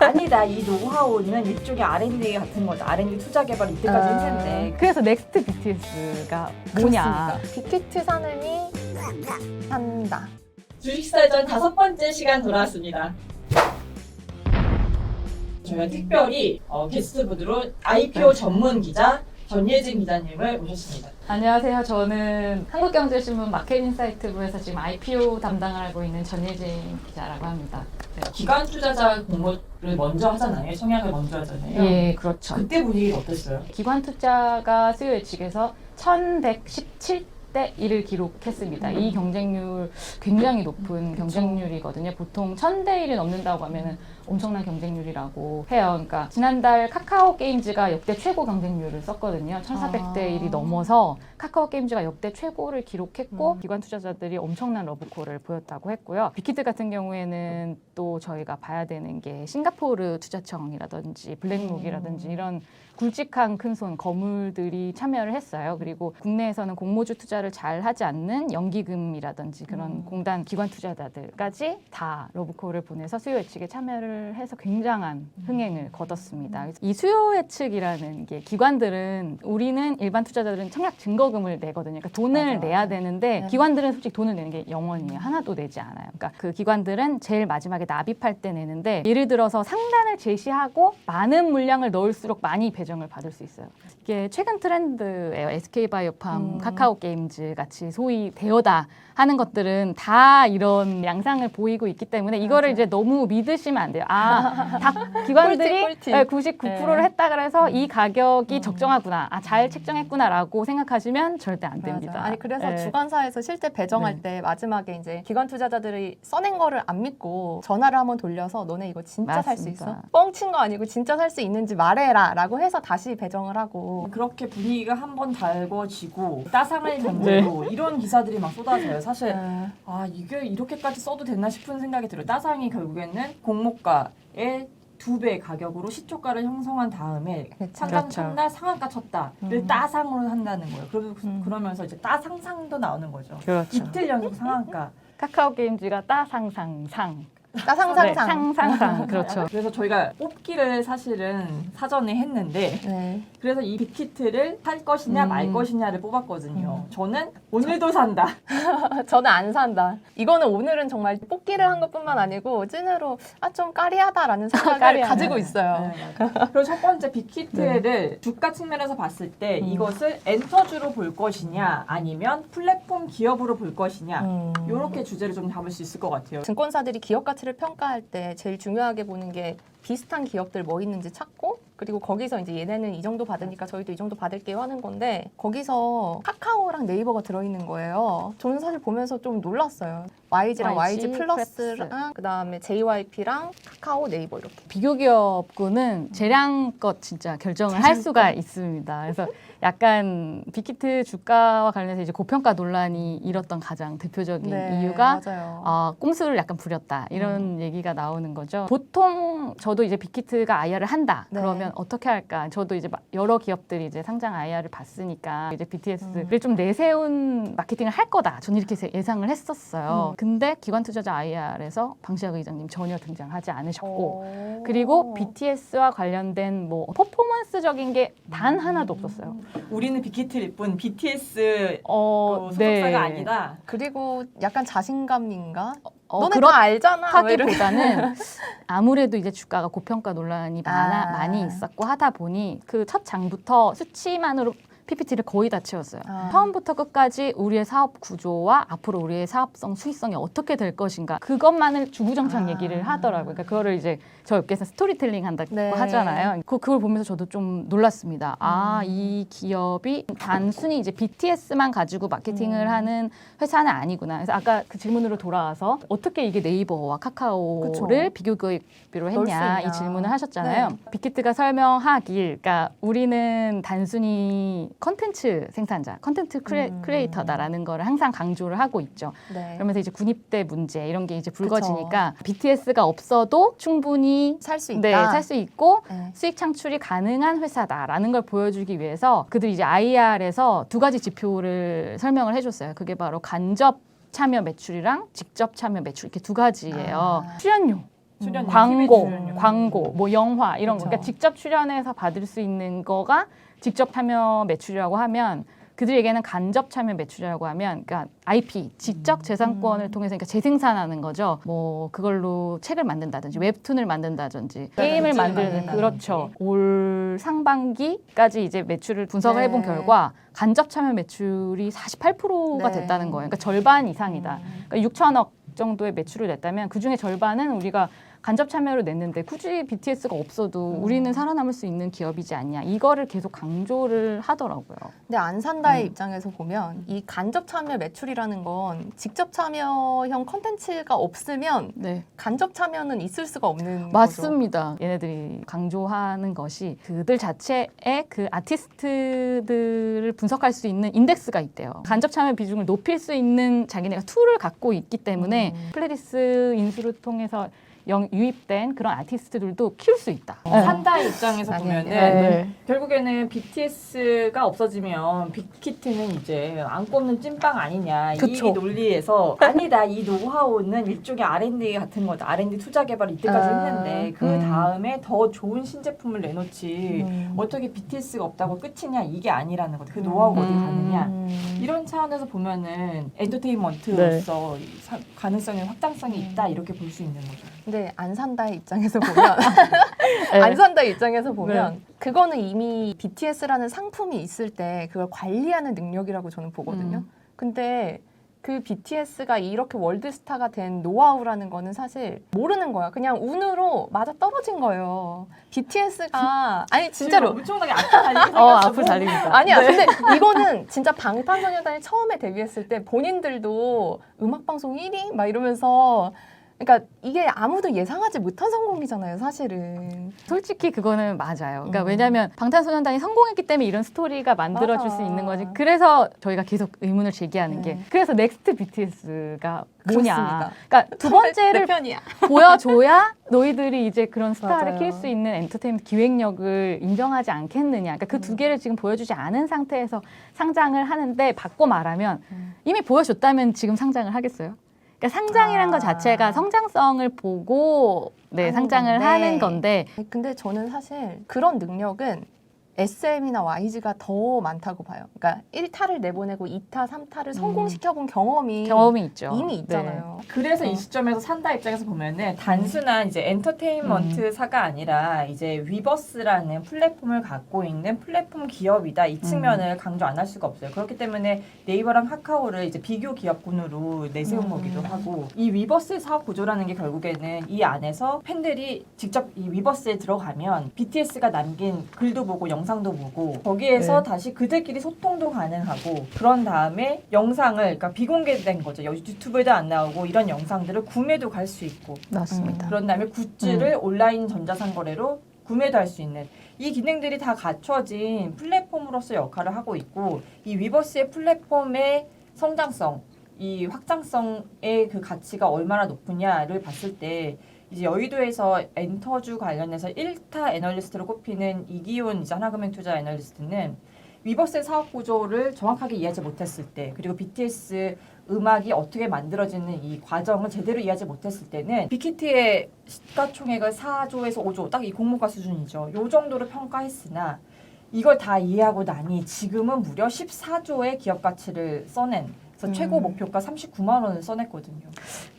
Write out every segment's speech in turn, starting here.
아니다 이 노하우는 일종의 R&D 같은 거죠. R&D 투자 개발 이때까지 아. 했는데 그래서 넥스트 BTS가 뭐냐? 빅히트 사느니 산다. 주식사전 다섯 번째 시간 돌아왔습니다. 저희가 특별히 어, 게스트분으로 IPO 전문 기자 전예진 기자님을 모셨습니다. 안녕하세요. 저는 한국경제신문 마켓인사이트부에서 지금 IPO 담당을 하고 있는 전예진 기자라고 합니다. 네. 기관 투자자 공모를 먼저 하잖아요. 청약을 먼저 하잖아요. 예, 그렇죠. 그때 분위기가 어땠어요? 기관 투자가 수요 예측에서 1117 대 1을 기록했습니다. 이 경쟁률 굉장히 높은 경쟁률이거든요. 보통 1000대 1이 넘는다고 하면은 엄청난 경쟁률이라고 해요. 그러니까 지난달 카카오 게임즈가 역대 최고 경쟁률을 썼거든요. 1400대 1이 아. 넘어서 카카오 게임즈가 역대 최고를 기록했고 음. 기관 투자자들이 엄청난 러브콜을 보였다고 했고요. 빅히트 같은 경우에는 또 저희가 봐야 되는 게 싱가포르 투자청이라든지 블랙록이라든지 음. 이런 굵직한 큰손 거물들이 참여를 했어요. 그리고 국내에서는 공모주 투자를 잘 하지 않는 연기금이라든지 그런 음. 공단 기관 투자자들까지 다 러브콜을 보내서 수요 예측에 참여를 해서 굉장한 흥행을 거뒀습니다. 그래서 이 수요 예측이라는 게 기관들은 우리는 일반 투자자들은 청약 증거금을 내거든요. 그러니까 돈을 맞아, 내야 맞아. 되는데 네. 기관들은 솔직히 돈을 내는 게 영원이에요. 하나도 내지 않아요. 그러니까 그 기관들은 제일 마지막에 납입할 때 내는데 예를 들어서 상단을 제시하고 많은 물량을 넣을수록 많이 배정을 받을 수 있어요. 이게 최근 트렌드예요. SK바이오팜, 음. 카카오 게임즈 같이 소위 대여다 하는 것들은 다 이런 양상을 보이고 있기 때문에 이거를 맞아요. 이제 너무 믿으시면 안 돼요. 아, 다 기관들이 꿀팁, 꿀팁. 네, 99%를 네. 했다 그래서 이 가격이 음. 적정하구나. 아, 잘 책정했구나라고 생각하시면 절대 안 됩니다. 맞아. 아니 그래서 네. 주관사에서 실제 배정할 네. 때 마지막에 이제 기관 투자자들이 써낸 거를 안 믿고 전화를 한번 돌려서 너네 이거 진짜 살 수 있어? 뻥친 거 아니고 진짜 살 수 있는지 말해라라고 해서 다시 배정을 하고 그렇게 분위기가 한 번 달궈지고 따상을 네. 던지고 이런 기사들이 막 쏟아져요. 사실 네. 아 이게 이렇게까지 써도 됐나 싶은 생각이 들어요. 따상이 결국에는 공모가 의 두 배 가격으로 시초가를 형성한 다음에 그렇죠. 상장 그렇죠. 첫날 상한가 쳤다를 음. 따상으로 한다는 거예요. 그러, 음. 그러면서 이제 따상상도 나오는 거죠. 그렇죠. 이틀 연속 상한가. 카카오 게임즈가 따상상상. 네, 상상상. 그렇죠. 그래서 저희가 뽑기를 사실은 사전에 했는데 네. 그래서 이 빅히트를 살 것이냐 음. 말 것이냐를 뽑았거든요. 음. 저는 오늘도 산다. 저는 안 산다. 이거는 오늘은 정말 뽑기를 한 것뿐만 아니고 찐으로 아 좀 까리하다라는 생각을 까리하다. 가지고 있어요. 네. 그리고 첫 번째 빅히트를 주가 측면에서 봤을 때 음. 이것을 엔터주로 볼 것이냐 아니면 플랫폼 기업으로 볼 것이냐 음. 이렇게 주제를 좀 잡을 수 있을 것 같아요. 증권사들이 기업 가치 를 평가할 때 제일 중요하게 보는 게 비슷한 기업들 뭐 있는지 찾고 그리고 거기서 이제 얘네는 이 정도 받으니까 저희도 이 정도 받을게요 하는 건데 거기서 카카오랑 네이버가 들어있는 거예요. 저는 사실 보면서 좀 놀랐어요. YG랑 YG, YG 플러스랑 그다음에 JYP랑 카카오 네이버 이렇게. 비교 기업군은 재량껏 진짜 결정을 할 수가 있습니다. 그래서 약간 빅히트 주가와 관련해서 이제 고평가 논란이 일었던 가장 대표적인 이유가 네, 맞아요. 어, 꼼수를 약간 부렸다 이런 얘기가 나오는 거죠. 보통 저도 이제 빅히트가 IR을 한다 네. 그러면 어떻게 할까? 저도 이제 마- 여러 기업들이 이제 상장 IR을 봤으니까 이제 BTS를 음. 좀 내세운 마케팅을 할 거다. 저는 이렇게 세- 예상을 했었어요. 음. 근데 기관 투자자 IR에서 방시혁 의장님 전혀 등장하지 않으셨고 오. 그리고 BTS와 관련된 뭐 퍼포먼스적인 게 단 하나도 없었어요. 우리는 빅히트일 뿐 BTS 어, 그 소속사가 아니다. 그리고 약간 자신감인가? 어, 너네 그렇- 다 알잖아. 뭐 이렇게. 하기보다는 아무래도 이제 주가가 고평가 논란이 많아, 아. 많이 있었고 하다 보니 그 첫 장부터 수치만으로 PPT를 거의 다 채웠어요. 아. 처음부터 끝까지 우리의 사업 구조와 앞으로 우리의 사업성 수익성이 어떻게 될 것인가 그것만을 주구장창 아. 얘기를 하더라고요. 그러니까 그거를 이제 저 업계에서 스토리텔링 한다고 네. 하잖아요. 그 그걸 보면서 저도 좀 놀랐습니다. 아, 음. 이 기업이 단순히 이제 BTS만 가지고 마케팅을 음. 하는 회사는 아니구나. 그래서 아까 그 질문으로 돌아와서 어떻게 이게 네이버와 카카오를 비교 교육비로 했냐. 이 질문을 하셨잖아요. 네. 빅히트가 설명하길, 그러니까 우리는 단순히 컨텐츠 생산자, 컨텐츠 크리에, 음. 크리에이터다라는 거를 항상 강조를 하고 있죠. 네. 그러면서 이제 군입대 문제 이런 게 이제 불거지니까 BTS가 없어도 충분히 살수 네, 있다. 살수 있고 네. 수익 창출이 가능한 회사다라는 걸 보여주기 위해서 그들이 이제 IR에서 두 가지 지표를 설명을 해줬어요. 그게 바로 간접 참여 매출이랑 직접 참여 매출 이렇게 두 가지예요. 아. 출연료 출연 광고, 출연료. 광고, 뭐 영화 이런 거. 그쵸. 그러니까 직접 출연해서 받을 수 있는 거가 직접 참여 매출이라고 하면 그들에게는 간접 참여 매출이라고 하면 그러니까 IP 지적 재산권을 음. 통해서 그러니까 재생산하는 거죠. 뭐 그걸로 책을 만든다든지 웹툰을 만든다든지 게임을 만드는. 그렇죠. 올 상반기까지 이제 매출을 분석을 네. 해본 결과 간접 참여 매출이 48%가 네. 됐다는 거예요. 그러니까 절반 이상이다. 음. 그러니까 6천억 정도의 매출을 냈다면 그 중에 절반은 우리가 간접 참여로 냈는데 굳이 BTS가 없어도 음. 우리는 살아남을 수 있는 기업이지 않냐 이거를 계속 강조를 하더라고요. 근데 안 산다의 음. 입장에서 보면 이 간접 참여 매출이라는 건 직접 참여형 컨텐츠가 없으면 네, 간접 참여는 있을 수가 없는. 맞습니다. 얘네들이 강조하는 것이 그들 자체의 그 아티스트들을 분석할 수 있는 인덱스가 있대요. 간접 참여 비중을 높일 수 있는 자기네가 툴을 갖고 있기 때문에 음. 플레리스 인수를 통해서 영, 유입된 그런 아티스트들도 키울 수 있다. 어. 산다의 입장에서 보면은 아니, 네. 결국에는 BTS가 없어지면 빅히트는 이제 안 꼽는 찐빵 아니냐 그쵸. 이 논리에서 아니다 이 노하우는 일종의 R&D 같은 거다 R&D 투자 개발 이때까지 아, 했는데 그 음. 다음에 더 좋은 신제품을 내놓지 음. 어떻게 BTS가 없다고 끝이냐 이게 아니라는 거죠 그 노하우가 어디 음. 가느냐 음. 이런 차원에서 보면은 엔터테인먼트로서 네. 사- 가능성이 확장성이 음. 있다 이렇게 볼 수 있는 거죠. 근데 안 산다의 입장에서 보면 네. 안 산다의 입장에서 보면 그거는 이미 BTS라는 상품이 있을 때 그걸 관리하는 능력이라고 저는 보거든요. 음. 근데 그 BTS가 이렇게 월드스타가 된 노하우라는 거는 사실 모르는 거야. 그냥 운으로 맞아 떨어진 거예요. BTS가 아니 진짜로 엄청나게 앞에 달리게 어. 앞으로 달립니다. 아니야. 근데 이거는 진짜 방탄소년단이 처음에 데뷔했을 때 본인들도 음악 방송 1위 막 이러면서 그러니까 이게 아무도 예상하지 못한 성공이잖아요, 사실은. 솔직히 그거는 맞아요. 그러니까 음. 왜냐하면 방탄소년단이 성공했기 때문에 이런 스토리가 만들어질 맞아. 수 있는 거지. 그래서 저희가 계속 의문을 제기하는 게 네. 그래서 넥스트 BTS가 뭐냐. 그렇습니다. 그러니까 두 번째를 내 편이야. 보여줘야 너희들이 이제 그런 스타를 맞아요. 키울 수 있는 엔터테인먼트 기획력을 인정하지 않겠느냐. 그러니까 그두 음. 개를 지금 보여주지 않은 상태에서 상장을 하는데 바꿔 말하면 음. 이미 보여줬다면 지금 상장을 하겠어요? 그러니까 상장이란 것 아. 자체가 성장성을 보고 네, 하는 상장을 건데. 하는 건데 근데 저는 사실 그런 능력은 SM이나 YG가 더 많다고 봐요. 그러니까 1타를 내보내고 2타, 3타를 성공시켜본 경험이 경험이 있죠. 이미 네. 있잖아요. 그래서 어. 이 시점에서 산다 입장에서 보면은 단순한 이제 엔터테인먼트사가 아니라 이제 위버스라는 플랫폼을 갖고 있는 플랫폼 기업이다 이 측면을 강조 안 할 수가 없어요. 그렇기 때문에 네이버랑 카카오를 이제 비교 기업군으로 내세운 음. 거기도 하고 이 위버스 사업 구조라는 게 결국에는 이 안에서 팬들이 직접 이 위버스에 들어가면 BTS가 남긴 글도 보고 영 상도 보고 거기에서 네. 다시 그들끼리 소통도 가능하고 그런 다음에 영상을 그러니까 비공개된 거죠. 유튜브에도 안 나오고 이런 영상들을 구매도 갈 수 있고 맞습니다. 그런 다음에 굿즈를 온라인 전자상거래로 구매도 할 수 있는 이 기능들이 다 갖춰진 플랫폼으로서 역할을 하고 있고 이 위버스의 플랫폼의 성장성, 이 확장성의 그 가치가 얼마나 높으냐를 봤을 때 이제 여의도에서 엔터주 관련해서 1타 애널리스트로 꼽히는 이기훈 이제 하나금융 투자 애널리스트는 위버스의 사업 구조를 정확하게 이해하지 못했을 때 그리고 BTS 음악이 어떻게 만들어지는 이 과정을 제대로 이해하지 못했을 때는 빅히트의 시가총액을 4조에서 5조 딱 이 공모가 수준이죠. 요 정도로 평가했으나 이걸 다 이해하고 나니 지금은 무려 14조의 기업 가치를 써낸 그래서 음. 최고 목표가 39만 원을 써냈거든요.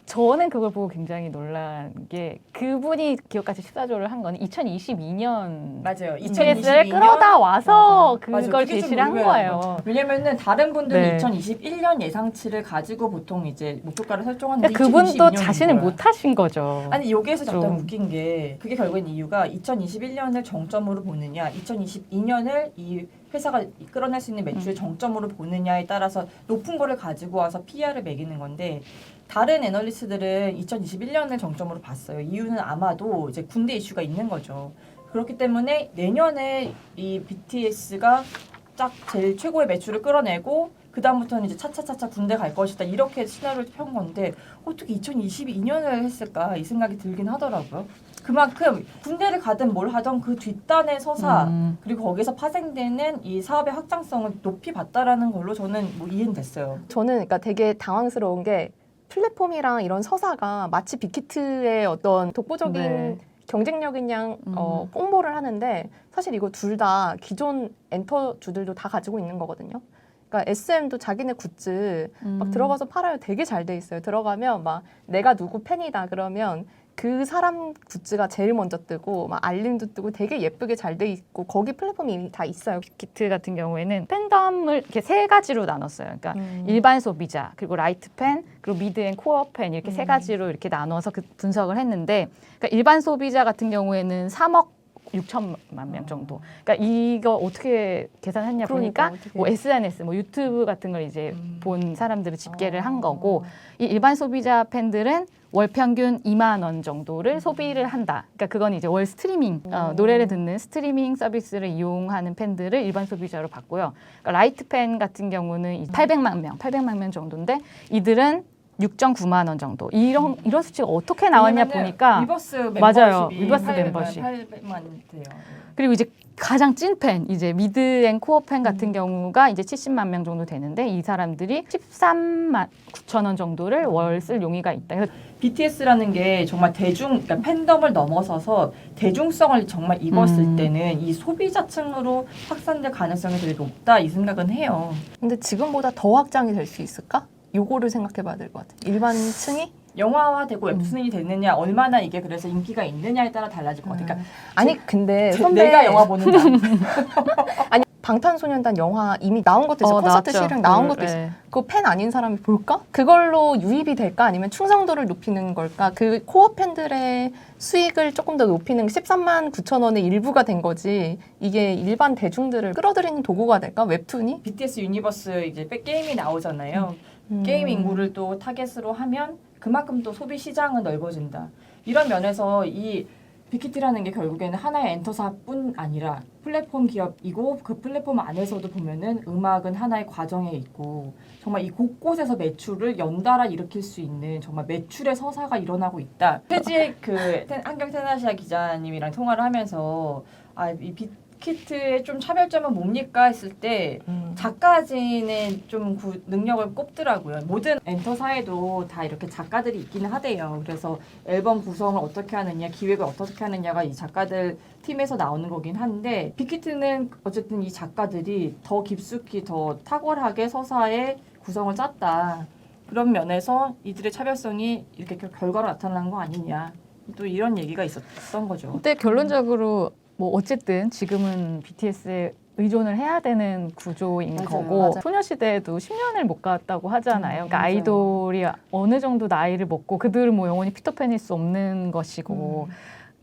저는 그걸 보고 굉장히 놀란 게 그분이 기업가치 14조를 한 거는 2022년 맞아요. BTS를 끌어다 와서 맞아. 맞아. 그걸 그게 좀 제시를 한 의외예요. 거예요. 왜냐면은 다른 분들은 네. 2021년 예상치를 가지고 보통 이제 목표가를 설정하는데 그러니까 그분도 2022년 인 자신을 거야. 못 하신 거죠. 아니 여기에서 잠깐 좀. 웃긴 게 그게 결국엔 이유가 2021년을 정점으로 보느냐 2022년을 이 회사가 끌어낼 수 있는 매출의 정점으로 보느냐에 따라서 높은 거를 가지고 와서 PR을 매기는 건데 다른 애널리스트들은 2021년을 정점으로 봤어요. 이유는 아마도 이제 군대 이슈가 있는 거죠. 그렇기 때문에 내년에 이 BTS가 딱 제일 최고의 매출을 끌어내고 그 다음부터는 이제 차차차차 군대 갈 것이다 이렇게 시나리오를 편 건데 어떻게 2022년을 했을까 이 생각이 들긴 하더라고요. 그만큼 군대를 가든 뭘 하든 그 뒷단에 서사 음. 그리고 거기서 파생되는 이 사업의 확장성을 높이 봤다라는 걸로 저는 뭐 이해는 됐어요. 저는 그러니까 되게 당황스러운 게 플랫폼이랑 이런 서사가 마치 빅히트의 어떤 독보적인 네. 경쟁력인 양 어, 음. 홍보를 하는데 사실 이거 둘 다 기존 엔터주들도 다 가지고 있는 거거든요. 그러니까 SM도 자기네 굿즈 음. 막 들어가서 팔아요. 되게 잘 돼 있어요. 들어가면 막 내가 누구 팬이다 그러면 그 사람 굿즈가 제일 먼저 뜨고 막 알림도 뜨고 되게 예쁘게 잘 돼 있고 거기 플랫폼이 이미 다 있어요. 키트 같은 경우에는 팬덤을 이렇게 세 가지로 나눴어요. 그러니까 음. 일반 소비자 그리고 라이트 팬 그리고 미드 앤 코어 팬 이렇게 세 음. 가지로 이렇게 나눠서 그 분석을 했는데 그러니까 일반 소비자 같은 경우에는 3억 6천만 명 정도. 그러니까 이거 어떻게 계산했냐 그러니까 보니까 어떻게. 뭐 SNS, 뭐 유튜브 같은 걸 이제 음. 본 사람들을 집계를 어. 한 거고 이 일반 소비자 팬들은 월 평균 2만 원 정도를 음. 소비를 한다. 그러니까 그건 이제 월 스트리밍 어, 음. 노래를 듣는 스트리밍 서비스를 이용하는 팬들을 일반 소비자로 봤고요. 그러니까 라이트 팬 같은 경우는 이 800만 명, 800만 명 정도인데 이들은 6.9만 원 정도. 이런 이런 수치가 어떻게 나왔냐 왜냐면은 보니까 리버스 멤버십이 맞아요. 리버스 800만, 멤버십. 800만 돼요. 그리고 이제 가장 찐 팬, 이제 미드 앤 코어 팬 음. 같은 경우가 이제 70만 명 정도 되는데 이 사람들이 13만 9천 원 정도를 월 쓸 용의가 있다. 그래서 BTS라는 게 정말 대중, 그러니까 팬덤을 넘어서서 대중성을 정말 입었을 음. 때는 때는 이 소비자층으로 확산될 가능성이 되게 높다 이 생각은 해요. 근데 지금보다 더 확장이 될 수 있을까? 요거를 생각해 봐야 될 것 같아. 일반층이? 영화화되고 음. 웹툰이 됐느냐, 얼마나 이게 그래서 인기가 있느냐에 따라 달라질 것 같아요. 그러니까 아니 근데 제- 선배 내가 영화 보는다. 아니 방탄소년단 영화 이미 나온 것도 있어. 요 콘서트 실행 나온 것도 있어. 요 네. 그거 팬 아닌 사람이 볼까? 그걸로 유입이 될까? 아니면 충성도를 높이는 걸까? 그 코어 팬들의 수익을 조금 더 높이는 13만 9천 원의 일부가 된 거지. 이게 일반 대중들을 끌어들이는 도구가 될까? 웹툰이? BTS 유니버스 이제 백- 게임이 나오잖아요. 음. 게임 인구를 또 타겟으로 하면 그만큼 또 소비 시장은 넓어진다. 이런 면에서 이 빅히트라는 게 결국에는 하나의 엔터사뿐 아니라 플랫폼 기업이고 그 플랫폼 안에서도 보면은 음악은 하나의 과정에 있고 정말 이 곳곳에서 매출을 연달아 일으킬 수 있는 정말 매출의 서사가 일어나고 있다. 최지의 그 텐- 한경 테나시아 기자님이랑 통화를 하면서 아이 빅히트의 좀 차별점은 뭡니까 했을 때 음. 작가진의 좀 구- 능력을 꼽더라고요. 모든 엔터사에도 다 이렇게 작가들이 있기는 하대요. 그래서 앨범 구성을 어떻게 하느냐, 기획을 어떻게 하느냐가 이 작가들 팀에서 나오는 거긴 한데 빅히트는 어쨌든 이 작가들이 더 깊숙이 더 탁월하게 서사의 구성을 짰다. 그런 면에서 이들의 차별성이 이렇게 결- 결과로 나타난 거 아니냐. 또 이런 얘기가 있었던 거죠. 근데 결론적으로 뭐 어쨌든 지금은 BTS에 의존을 해야 되는 구조인 맞아요, 거고 맞아요. 소녀시대에도 10년을 못 갔다고 하잖아요. 음, 그러니까 맞아요. 아이돌이 어느 정도 나이를 먹고 그들은 뭐 영원히 피터팬일 수 없는 것이고 음.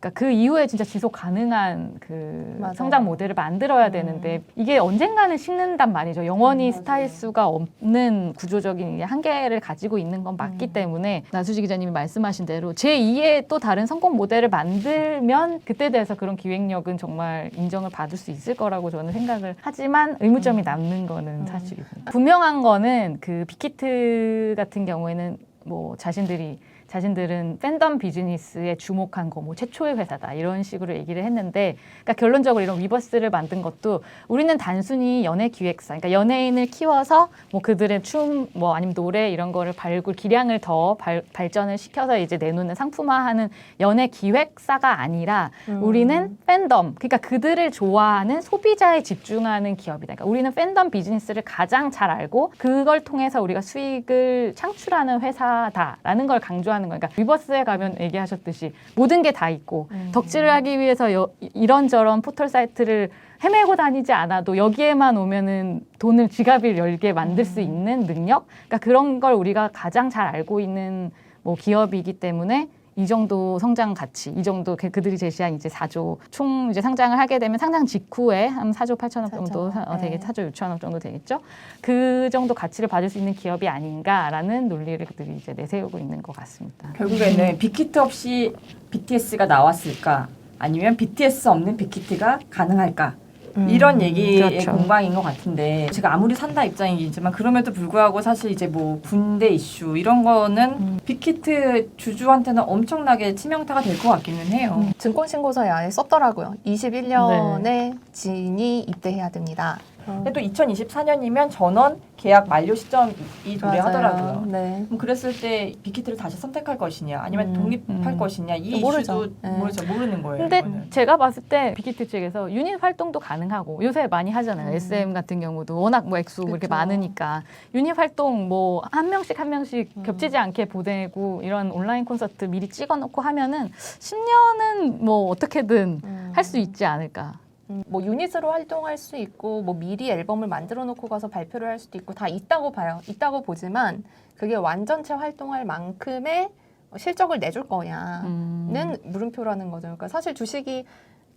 그러니까 그 이후에 진짜 지속 가능한 그 맞아요. 성장 모델을 만들어야 되는데 이게 언젠가는 식는단 말이죠. 영원히 음, 맞아요. 스타일 수가 없는 구조적인 한계를 가지고 있는 건 맞기 음. 때문에 나수지 기자님이 말씀하신 대로 제 2의 또 다른 성공 모델을 만들면 그때 돼서 그런 기획력은 정말 인정을 받을 수 있을 거라고 저는 생각을 하지만 의무점이 음. 남는 거는 음. 사실이고 분명한 거는 그 빅히트 같은 경우에는 뭐 자신들이 자신들은 팬덤 비즈니스에 주목한 거 뭐 최초의 회사다 이런 식으로 얘기를 했는데 그러니까 결론적으로 이런 위버스를 만든 것도 우리는 단순히 연예 기획사 그러니까 연예인을 키워서 뭐 그들의 춤 뭐 아니면 노래 이런 거를 발굴 기량을 더 발, 발전을 시켜서 이제 내놓는 상품화하는 연예 기획사가 아니라 음. 우리는 팬덤, 그러니까 그들을 좋아하는 소비자에 집중하는 기업이다. 그러니까 우리는 팬덤 비즈니스를 가장 잘 알고 그걸 통해서 우리가 수익을 창출하는 회사다라는 걸 강조하는 거예요. 그러니까 위버스에 가면 얘기하셨듯이 모든 게 다 있고 음. 덕질을 하기 위해서 여- 이런저런 포털 사이트를 헤매고 다니지 않아도 여기에만 오면은 돈을 지갑을 열게 만들 수 음. 있는 능력, 그러니까 그런 걸 우리가 가장 잘 알고 있는 뭐 기업이기 때문에 이 정도 성장 가치, 이 정도 그- 그들이 제시한 이제 4조 총 이제 상장을 하게 되면 상장 직후에 한 4조 8천억 정도 사조, 사- 어, 되게 네. 4조 6천억 정도 되겠죠. 그 정도 가치를 받을 수 있는 기업이 아닌가라는 논리를 그들이 이제 내세우고 있는 것 같습니다. 결국에는 빅히트 없이 BTS가 나왔을까? 아니면 BTS 없는 빅히트가 가능할까? 음. 이런 얘기의 그렇죠. 공방인 것 같은데 제가 아무리 산다 입장이지만 그럼에도 불구하고 사실 이제 뭐 군대 이슈 이런 거는 음. 빅히트 주주한테는 엄청나게 치명타가 될 것 같기는 해요. 음. 증권신고서에 아예 썼더라고요. 21년에 진이 입대해야 됩니다. 어. 근데 또 2024년이면 전원 계약 만료 시점이. 도래하더라고요. 네. 그럼 그랬을 때 빅히트를 다시 선택할 것이냐 아니면 음, 독립할 음. 것이냐 이 모르죠. 이슈도 네. 모르죠 모르는 거예요. 근데 이거는. 제가 봤을 때 빅히트 측에서 유닛 활동도 가능하고 요새 많이 하잖아요. 음. SM 같은 경우도 워낙 뭐 액수 이렇게 그쵸. 많으니까 유닛 활동 뭐 한 명씩 한 명씩 음. 겹치지 않게 보내고 이런 온라인 콘서트 미리 찍어놓고 하면은 10년은 뭐 어떻게든 음. 할수 있지 않을까. 음, 뭐 유닛으로 활동할 수 있고 뭐 미리 앨범을 만들어 놓고 가서 발표를 할 수도 있고 다 있다고 봐요. 있다고 보지만 그게 완전체 활동할 만큼의 실적을 내줄 거냐는 음. 물음표라는 거죠. 그러니까 사실 주식이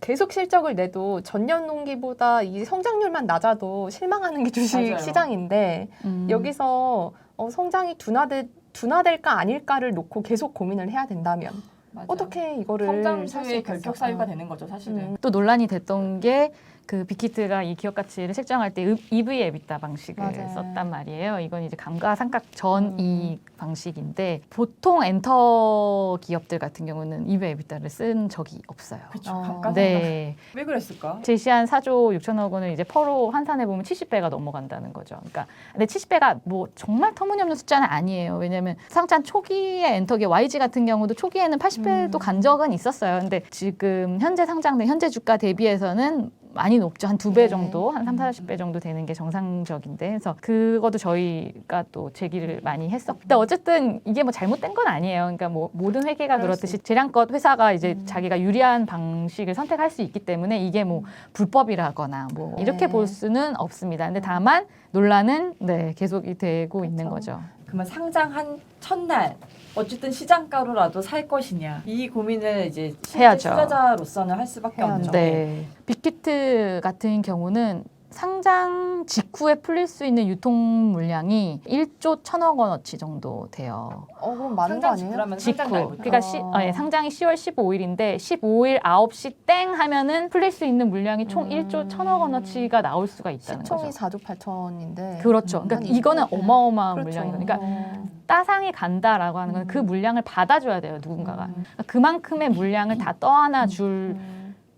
계속 실적을 내도 전년 동기보다 이 성장률만 낮아도 실망하는 게 주식 맞아요. 시장인데 음. 여기서 어, 성장이 둔화돼 둔화될까 아닐까를 놓고 계속 고민을 해야 된다면 맞아요. 어떻게 이거를 성장수의 있겠어? 결격 사유가 어. 되는 거죠 사실은. 음. 또 논란이 됐던 게 그 빅히트가 이 기업 가치를 책정할 때 EV 에비타 방식을 맞아요. 썼단 말이에요. 이건 이제 감가상각 전 음. 이익 방식인데 보통 엔터 기업들 같은 경우는 EV 에비타를 쓴 적이 없어요. 그렇죠. 어. 감가상각. 네. 왜 그랬을까? 제시한 4조 6천억 원을 이제 퍼로 환산해 보면 70배가 넘어간다는 거죠. 그러니까 근데 70배가 뭐 정말 터무니없는 숫자는 아니에요. 왜냐하면 상장 초기에 엔터기 YG 같은 경우도 초기에는 80배도 음. 간 적은 있었어요. 근데 지금 현재 상장된 현재 주가 대비해서는 많이 높죠. 한 두배 네. 정도, 한 3, 40배 정도 되는 게 정상적인데. 그래서 그것도 저희가 또 제기를 많이 했었고. 근데 어쨌든 이게 뭐 잘못된 건 아니에요. 그러니까 뭐 모든 회계가 그렇듯이 재량껏 회사가 이제 음. 자기가 유리한 방식을 선택할 수 있기 때문에 이게 뭐 불법이라거나 뭐 이렇게 네. 볼 수는 없습니다. 근데 다만 논란은 네, 계속이 되고 있는 그렇죠. 거죠. 그러면 상장한 첫날 어쨌든 시장가로라도 살 것이냐 이 고민을 이제 실제 해야죠. 투자자로서는 할 수밖에 해야죠. 없죠. 네. 빅히트 같은 경우는 상장 직후에 풀릴 수 있는 유통 물량이 1조 1천억 원어치 정도 돼요. 어 그럼 많은 거 상장 아니에요? 직후라면 직후. 그러니까 시, 어. 아, 예, 상장이 10월 15일인데 15일 9시 땡 하면은 풀릴 수 있는 물량이 총 음. 1조 1천억 원어치가 나올 수가 있다는 시총이 거죠. 4조 8천인데 그렇죠. 음, 그러니까 한 이거는 20%. 어마어마한 그렇죠. 물량이거든요. 그러니까 어. 따상이 간다라고 하는 건그 음. 물량을 받아줘야 돼요, 누군가가. 음. 그러니까 그만큼의 물량을 다 떠안아 줄 음.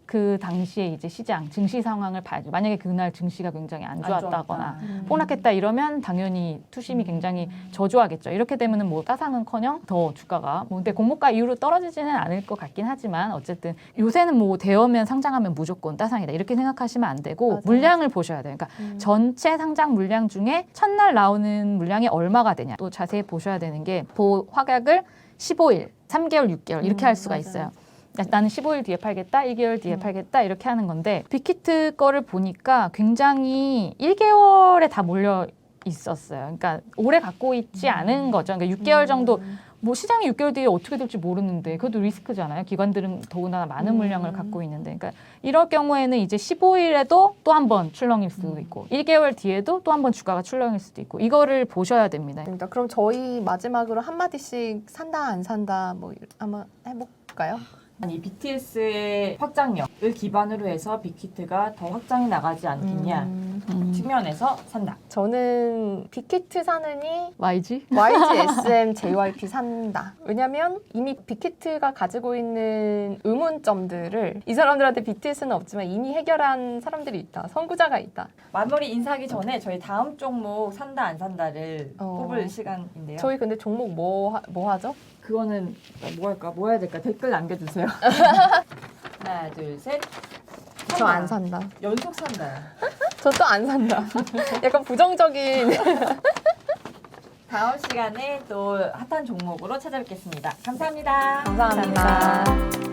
그 당시에 이제 시장 증시 상황을 봐야죠. 만약에 그날 증시가 굉장히 안 좋았다거나 음. 폭락했다 이러면 당연히 투심이 굉장히 저조하겠죠. 이렇게 되면은 뭐 따상은커녕 더 주가가 뭐 근데 공모가 이후로 떨어지지는 않을 것 같긴 하지만 어쨌든 요새는 뭐 대여면 상장하면 무조건 따상이다 이렇게 생각하시면 안 되고 맞아요. 물량을 보셔야 돼요. 그러니까 음. 전체 상장 물량 중에 첫날 나오는 물량이 얼마가 되냐 또 자세히 보셔야 되는 게 보 확약을 15일, 3개월, 6개월 이렇게 음, 할 수가 맞아요. 있어요. 그러니까 나는 15일 뒤에 팔겠다, 1개월 뒤에 음. 팔겠다 이렇게 하는 건데 빅히트 거를 보니까 굉장히 1개월에 다 몰려 있었어요. 그러니까 오래 갖고 있지 않은 거죠. 그러니까 6개월 정도 음. 뭐 시장이 6개월 뒤에 어떻게 될지 모르는데 그것도 리스크잖아요. 기관들은 더구나 많은 음. 물량을 갖고 있는데 그러니까 이럴 경우에는 이제 15일에도 또 한 번 출렁일 수도 음. 있고 1개월 뒤에도 또 한 번 주가가 출렁일 수도 있고 이거를 보셔야 됩니다. 됩니다. 그럼 저희 마지막으로 한 마디씩 산다 안 산다 뭐 한번 해볼까요? 이 BTS의 확장력을 기반으로 해서 빅히트가 더 확장이 나가지 않겠냐 음. 측면에서 산다. 저는 빅히트 사느니 YG? YG, SM, JYP 산다. 왜냐면 이미 빅히트가 가지고 있는 의문점들을 이 사람들한테 BTS는 없지만 이미 해결한 사람들이 있다. 선구자가 있다. 마무리 인사하기 전에 저희 다음 종목 산다 안 산다를 어. 뽑을 시간인데요. 저희 근데 종목 뭐, 하, 뭐 하죠? 그거는 뭐 할까 뭐 해야 될까 댓글 남겨주세요. 하나 둘 셋. 저 안 산다. 연속 산다. 저 또 안 산다. 약간 부정적인. 다음 시간에 또 핫한 종목으로 찾아뵙겠습니다. 감사합니다. 감사합니다.